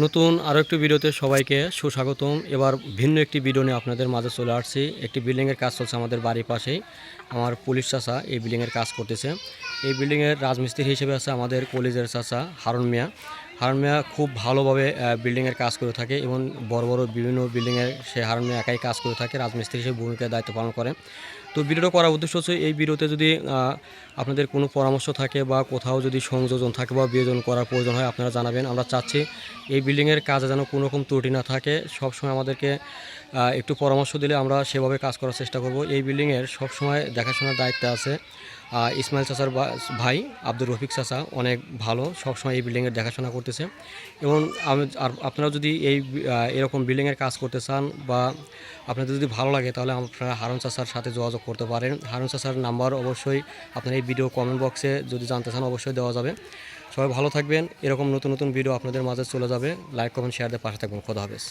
নতুন আরও একটি ভিডিওতে সবাইকে সুস্বাগতম। এবার ভিন্ন একটি ভিডিও নিয়ে আপনাদের মাঝে চলে আসছি। একটি বিল্ডিংয়ের কাজ চলছে আমাদের বাড়ির পাশেই। আমার পুলিশ চাষা এই বিল্ডিংয়ের কাজ করতেছে। এই বিল্ডিংয়ের রাজমিস্ত্রি হিসেবে আছে আমাদের কলেজের চাষা হারুন মিয়া। হারুন মিয়া খুব ভালোভাবে বিল্ডিংয়ের কাজ করে থাকে এবং বড় বড় বিভিন্ন বিল্ডিংয়ের সে হারুন মিয়া একাই কাজ করে থাকে, রাজমিস্ত্রি হিসেবে ভূমিকার দায়িত্ব পালন করে। তো ভিডিওটা করার উদ্দেশ্য হচ্ছে এই ভিডিওতে যদি আপনাদের কোনো পরামর্শ থাকে বা কোথাও যদি সংযোজন থাকে বা বিয়োজন করার প্রয়োজন হয়, আপনারা জানাবেন। আমরা চাচ্ছি এই বিল্ডিংয়ের কাজে যেন কোনো রকম ত্রুটি না থাকে। সবসময় আমাদেরকে একটু পরামর্শ দিলে আমরা সেভাবে কাজ করার চেষ্টা করব। এই বিল্ডিংয়ের সবসময় দেখাশোনার দায়িত্বে আছে। ইসমাইল চাচার বা- ভাই আব্দুর রফিক চাচা অনেক ভালো, সবসময় এই বিল্ডিংয়ের দেখাশোনা করতেছে। এবং আমি আপনারা যদি এই এরকম বিল্ডিংয়ের কাজ করতে চান বা আপনাদের যদি ভালো লাগে, তাহলে আপনারা হারুন চাচার সাথে যোগাযোগ করতে পারেন। হারুন চাচার নাম্বার অবশ্যই আপনার এই ভিডিও কমেন্ট বক্সে যদি জানতে চান, অবশ্যই দেওয়া যাবে। সবাই ভালো থাকবেন। এরকম নতুন নতুন ভিডিও আপনাদের মাঝে চলে যাবে। লাইক কমেন্ট শেয়ার দিয়ে পাশে থাকবেন। খোদা হাফেজ।